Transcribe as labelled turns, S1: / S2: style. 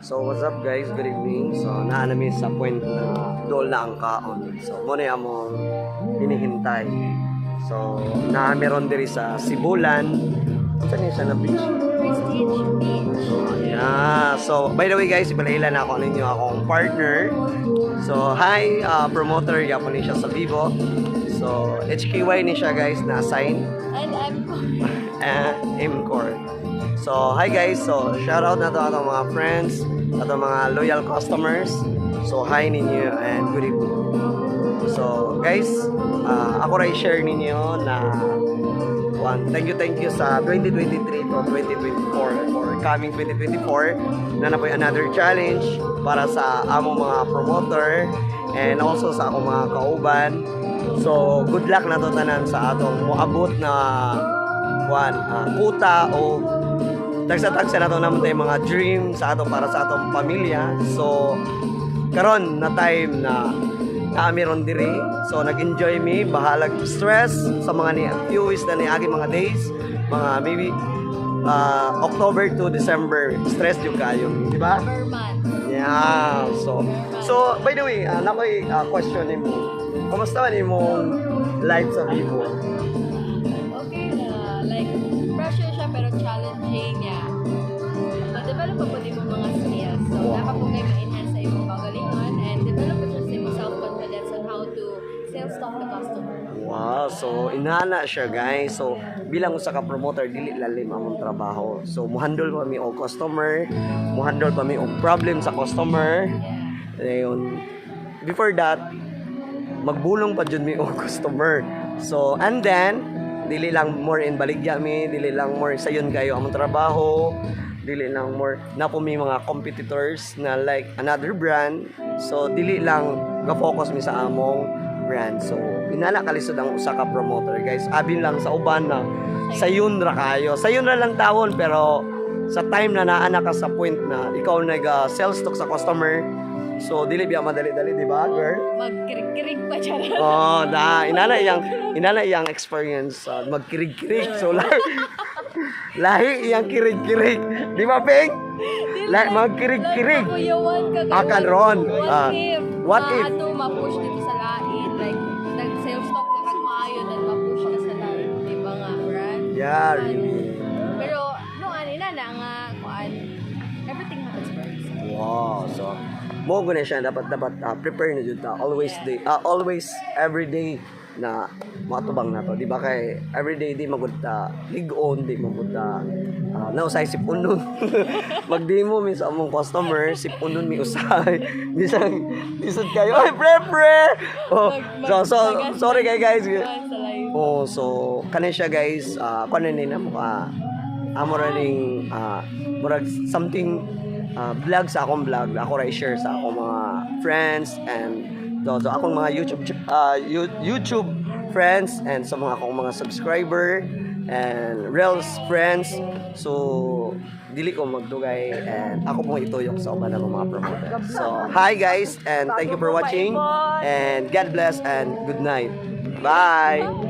S1: So what's up guys? Good evening. So naanami sa point na dool na ang kaon. So mo na among hinihintay. So na meron diri sa Sibulan. Saan niya siya na beach? Yeah. So by the way guys, ipalailan ako ninyo akong partner. So hi uh, promoter yapon siya sa Vivo. So HKY ni siya guys na assign
S2: And I'm
S1: uh, M-Core. So, hi guys. So, shout out na to atong mga friends, atong mga loyal customers. So, hi ninyo and good evening. So, guys, uh, ako rin share ninyo na one, thank you, thank you sa 2023 to 2024 or coming 2024 na na po another challenge para sa among mga promoter and also sa akong mga kauban. So, good luck na to tanan sa atong moabot na kuan ah, kuta o tagsa-tagsa na to naman tayo mga dream sa ato para sa atong pamilya. So, karon na time na naami ron diri. So, nag-enjoy mi, bahalag stress sa mga ni few weeks na niagi mga days, mga maybe ah, October to December, stress yung kayo, di ba? Yeah. So, so by the way, uh, nakoy uh, question nimo. Kumusta man imong life sa Vivo?
S2: Kayo ma-enhance sa imong kagalingon and develop sa imong self-confidence on how to sales talk to customer.
S1: Wow, so inana siya guys. So bilang usa ka promoter dili lalim among trabaho. So muhandol pa mi og customer, muhandol pa mi og problem sa customer.
S2: Yeah.
S1: Ayun. Before that, magbulong pa jud mi og customer. So and then dili lang more in baligya mi, dili lang more sayon kayo among trabaho, dili lang more na po mi mga competitors na like another brand. So dili lang ga-focus mi sa among brand. So inala kalisod ang usa ka promoter, guys. Abin lang sa uban na sayon ra kayo. Sayon ra lang tawon pero sa time na naana ka sa point na ikaw nag sales talk sa customer, so dili biya madali-dali, di ba, girl?
S2: Magkirig-kirig pa siya.
S1: Oh, da inana iyang inana iyang experience uh, magkirig-kirig. So lahi, lahi iyang kirig-kirig. Di ba, Peng? La, magkirig-kirig. Akan ron.
S2: What
S1: Ah, what
S2: ma-
S1: if?
S2: Ano, ma-push dito sa lain. Like, nag-sales talk na kag maayo then ma-push ka sa lain. Di ba nga, brand?
S1: Yeah, really.
S2: Pero, nung ano na nga, kuan, everything happens for.
S1: Wow, so mo guna siya dapat dapat uh, prepare na jud ta always day uh, always every day na matubang na to. Di ba kay every day di magud ta ligon di magud ta uh, nausay si punon magdemo mi sa among customer si punon mi usay. Bisan bisod kayo ay pre pre! Oh, so so sorry kay guys. Oh, so kanin siya guys, uh, kanin ni na mo ka amo ra ning ah, murag something ah, vlog sa akong vlog, ako ra i-share sa akong mga friends and so, so akong mga YouTube You- YouTube friends and sa mga akong mga subscriber and Reels friends. So dili ko magdugay and ako pong ituyok sa uban ng mga promoter. So hi guys and thank you for watching and God bless and good night. Bye.